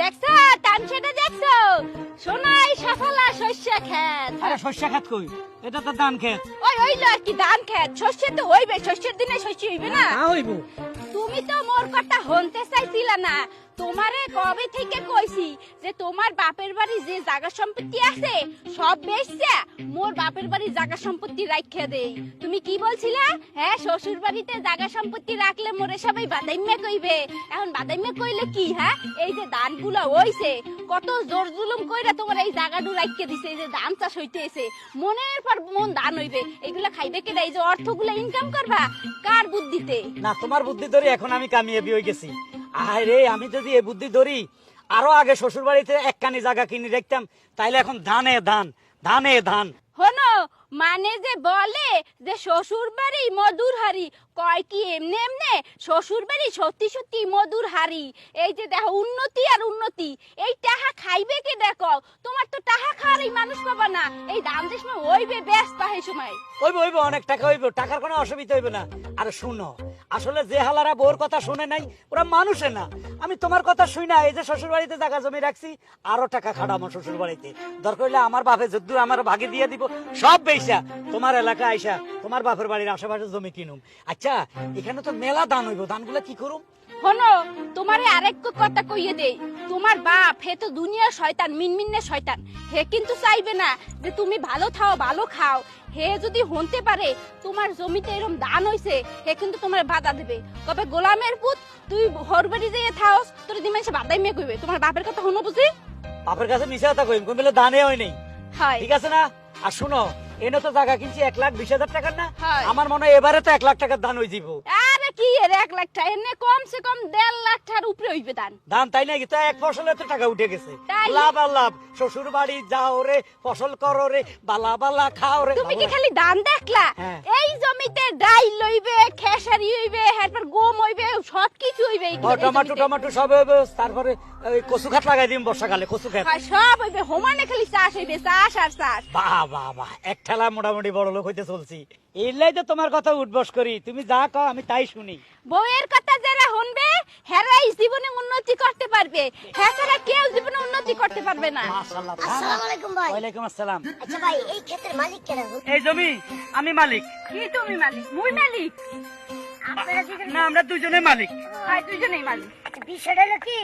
দেখছ? তামসাটা দেখছ? সোনাই সাফালা শস্য খেত। আরে শস্য খেত কই? এটা তো ধান খেত। ওই ওই আর কি ধান খেত। শস্য তো হইবে শস্যের দিনে শস্য হইবে না? না হইব। তুমি তো মোর কথা হনতে চাইছিলা না। তোমারে কবে থেকে কইছি যে তোমার বাপের বাড়ি যে জায়গা সম্পত্তি আছে, সব বেচছে, মোর বাপের বাড়ি জায়গা সম্পত্তি রাখিয়া দেই তুমি কি বলছিলা? হ্যাঁ শ্বশুর বাড়িতে জায়গা সম্পত্তি রাখলে মোরে সবাই বাদাইমে কইবে। এখন বাদাইমে কইলে কি হ্যাঁ? এই যে ধানগুলো হইছে, কত জোর জুলুম কইরা তোমার এই জায়গাটু রাখিয়ে দিছে, এই যে ধান চাষ হইতেছে। মনের পর মন ধান হইবে, এগুলা খাইবে কেডা? এই যে অর্থগুলো ইনকাম করবা, কার বুদ্ধিতে? না, তোমার বুদ্ধি ধরি এখন আমি কামিয়াবি হয়ে গেছি। আরে আমি যদি এই বুদ্ধি ধরি আরও আগে শ্বশুর বাড়িতে একখানি জায়গা কিনে রাখতাম তাইলে এখন ধানে ধান ধানে ধান। হনো মানে যে বলে যে শ্বশুর বাড়ি মধুর হারি কয় কি এমনে এমনে শ্বশুর বাড়ি সত্যি সত্যি মধুর হারি এই যে দেখো উন্নতি আর উন্নতি এই টাহা খাইবে কে দেখো? তোমার তো টাহা খাওয়ার এই মানুষ পাবা না এই দাম যে সময় ওইবে ব্যস্ত এই সময়। হইব হইব অনেক টাকা হইব টাকার কোনো অসুবিধা হইবে না। আর শুনো আসলে যে হালারা বউর কথা শুনে নাই, ওরা মানুষে না। আমি তোমার কথা শুই না, এই যে শ্বশুর বাড়িতে জায়গা জমি রাখছি, আরও টাকা খাড়ামো শ্বশুর বাড়িতে দরকার হইলে আমার বাপে যদ্দূর আমার ভাগে দিয়ে দিব, সব বেসা তোমার এলাকা আইসা তোমার বাপের বাড়ির আশেপাশে জমি কিনুম। আচ্ছা এখানে তো মেলা দান হইব, দানগুলা কি করুম? হনো তোমারে আরেক কথা কইয়ে দেই। তোমার বাপ হে তো দুনিয়ার শয়তান মিনমিনে শয়তান। হে কিন্তু চাইবে না যে তুমি ভালো খাও ভালো খাও। হে যদি হনতে পারে তোমার জমিতে এরকম দান হইছে হে কিন্তু তোমার বাধা দেবে। কবে গোলামের পুত তুই হরবাড়ি যেয়ে থাওস তোর বাধাই মেয়ে কইবে। তোমার বাপের কথা হনো বুঝি? বাপের কাছে মিশে কথা কইম বলে দানে হয় নেই। হয়। ঠিক আছে না? আর শুনো এনে তো জায়গা কিনছি এক লাখ বিশ হাজার টাকার না? আমার মনে হয় এবারে তো এক লাখ টাকার দান হয়ে যাব কি এর এক লাখ টাকা? এনে কমসে কম দেড় লাখ টাকার উপরে হইবে দান। তাই নাকি? তো এক ফসলে তো টাকা উঠে গেছে। লাভ আর লাভ। শ্বশুর বাড়ি যাও রে ফসল করো রে বালা বালা খাও রে। তুমি কি খালি দেখলা? হ্যাঁ। এই জমিতে ডাইল লইবে খেসারি হইবে এরপর গম হইবে সব কিছু হইবে টমাটো টমাটো সব হবে তারপরে কচু খাত লাগাই দিম বর্ষাকালে কচু হয়, সব হইবে। হোমানে খালি চাষ হইবে চাষ আর চাষ। বাহ বাহ বাহ। এক ঠেলা মোটামুটি বড় লোক হইতে চলছি। এলাই তো তোমার কথা উঠবস করি। তুমি যা কও আমি তাই শুনি। বউয়ের কথা যারা শুনবে হেরাই জীবনে উন্নতি করতে পারবে। ছাড়া কেউ জীবনে উন্নতি করতে পারবে না। আসসালামু আলাইকুম ভাই। আসসালাম। আচ্ছা ভাই এই ক্ষেতের মালিক গো? এই জমি আমি মালিক। কি তুমি মালিক? মুই মালিক? না আমরা দুজনে মালিক। হয় দুজনেই মালিক। আচ্ছা, বিষয়টা হলো কি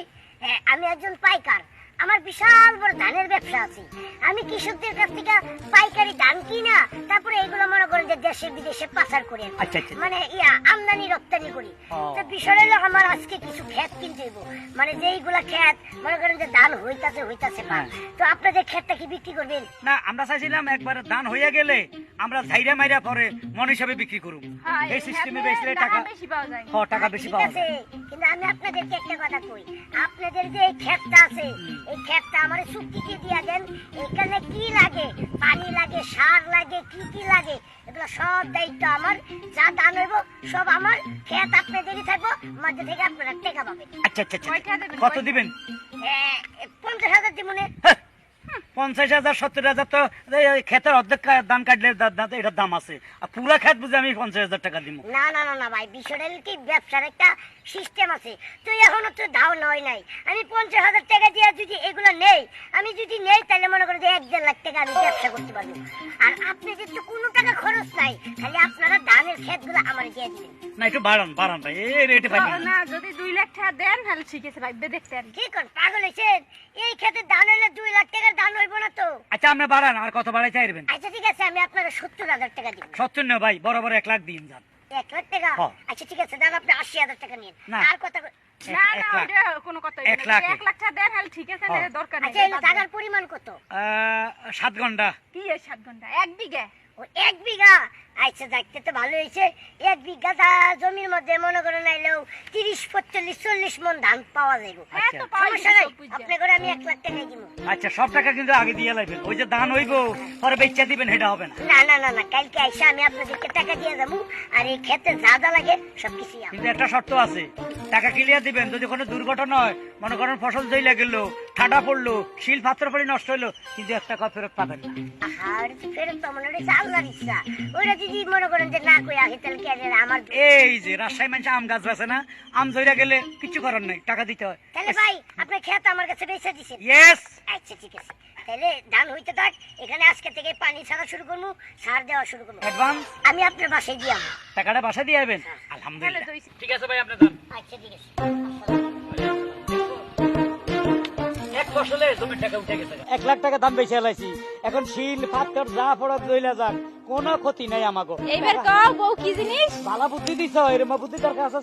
আমি একজন পাইকার। আমার বিশাল বড় ধানের ব্যবসা আছে। আমি কৃষকদের কাছ থেকে পাইকারি ধান কিনা তারপরে এগুলো মনে করেন যে দেশে বিদেশে পাচার করি। আচ্ছা, আচ্ছা। মানে ইয়া আমদানি রপ্তানি করি। তো বিষয়টা হলো আমার আজকে কিছু ক্ষেত কিনতে হইব। মানে যেইগুলা ক্ষেত মনে করেন যে ধান হইতাছে হইতাছে পা হ্যাঁ। তো আপনাদের ক্ষেতটা কি বিক্রি করবেন? না আমরা চাইছিলাম একবার দান হয়ে গেলে আমরা ঝাইরা মাইরা পরে মন হিসাবে বিক্রি করুম। হয়, এই সিস্টেমে হ্যাঁ, বেচলে টাকা বেশি পাওয়া যায়। হ টাকা বেশি পাওয়া যায়। কিন্তু আমি আপনাদেরকে একটা কথা কই। আপনাদের যে এই ক্ষেতটা আছে এই ক্ষেতটা আমার চুক্তিতে দিয়া দেন এখানে কি লাগে? পানি লাগে সার লাগে কি কি লাগে? এগুলো সব দায়িত্ব আমার। যা দান হইব সব আমার। ক্ষেত আপনাদেরই থাকব মধ্যে থেকে আপনারা টেকা পাবেন। আচ্ছা আচ্ছা আচ্ছা দেবেন? কত দিবেন? পঞ্চাশ হাজার দিমনে। হ্যাঁ, পঞ্চাশ হাজার সত্তর হাজার তো ক্ষেতের অর্ধেক দান কাটলে এটার দাম আছে। আর পুরা ক্ষেত বুঝে আমি পঞ্চাশ হাজার টাকা দিব না না না না ভাই বিষয়টা কি ব্যবসার একটা সিস্টেম আছে। তুই এখনও তো ধাও নয় নাই। আমি পঞ্চাশ হাজার টাকা দিয়ে যদি এগুলো নেই আমি যদি নেই তাহলে মনে করো যে এক দেড় লাখ টাকা আমি ব্যবসা করতে পারব। আর আপনাদের তো কোনো টাকা খরচ নাই খালি আপনারা ধানের ক্ষেতগুলো আমার দিয়ে দিবেন। না একটু বাড়ান বাড়ান ভাই এই রেটে পাইবেন না। না যদি দুই লাখ টাকা দেন তাহলে ঠিক আছে ভাই দেখতে আর কি কর পাগল হয়েছেন? এই ক্ষেতের ধান হইলে দুই লাখ টাকার ধান হইব না তো। আচ্ছা আপনি বাড়ান আর কত বাড়াই চাইবেন আচ্ছা ঠিক আছে আমি আপনাকে সত্তর হাজার টাকা দিব। সত্তর না ভাই বড় বড় এক লাখ দিন যান। এক লাখ টাকা। আচ্ছা ঠিক আছে দাম আপনি আশি হাজার টাকা নিন। আর কথা না না ওটা কোনো কথা এক লাখ। এক লাখ টাকা দেন ঠিক আছে। দরকার নেই। আচ্ছা টাকার পরিমাণ কত? সাত ঘণ্টা। কি সাত ঘণ্টা? এক বিঘা? ও এক বিঘা? আচ্ছা দেখতে তো ভালো হয়েছে। এক বিঘা জমির মধ্যে মনে করেন নাইলেও তিরিশ পঁয়তাল্লিশ চল্লিশ মন ধান পাওয়া যাইব হ্যাঁ তো আচ্ছা। পাওয়া সমস্যা নাই। আপনি করে আমি এক লাখ টাকা দিব। আচ্ছা সব টাকা কিন্তু আগে দিয়ে লাগবে ওই যে দান হইব পরে বেচা দিবেন সেটা হবে না। না না না না কালকে আইসা আমি আপনাদেরকে টাকা দিয়ে যাব আর এই ক্ষেতে যা যা লাগে সবকিছু কিন্তু একটা শর্ত আছে। টাকা ক্লিয়ার দিবেন যদি কোনো দুর্ঘটনা হয় মনে করেন ফসল জইলা গেল ঠাডা পড়ল শিল পাত্র পড়ে নষ্ট হইল কিন্তু একটা টাকা ফেরত পাবেন না। আর ফেরত তো মনে হচ্ছে আল্লাহর ইচ্ছা। ওইটা যদি মনে করেন যে না কই আগে তাহলে কেন আমার এই যে রাজশাহী মানুষ আম গাছ আছে না আম জইরা গেলে কিছু করার নাই টাকা দিতে হয়। তাহলে ভাই আপনার খেত আমার কাছে বেচে দিছেন। ইয়েস আচ্ছা ঠিক আছে। তাহলে ধান হইতে থাক এখানে আজকে থেকে পানি ছাড়া শুরু করব সার দেওয়া শুরু করব। অ্যাডভান্স আমি আপনার বাসায় দিয়ে টাকাটা বাসা দিয়ে তাহলে আলহামদুলিল্লাহ ঠিক আছে ভাই আপনি যান আচ্ছা ঠিক আছে। ফসলে জমির টাকা উঠে গেছে। এক লাখ টাকা দাম বেশি হেলাইছি এখন শিল পাথর যা পড়া দইলা যান কোনো ক্ষতি নাই আমাকে এইবার কও বউ কি জিনিস? ভালো বুদ্ধি দিছ এরম বুদ্ধি দরকার আছে।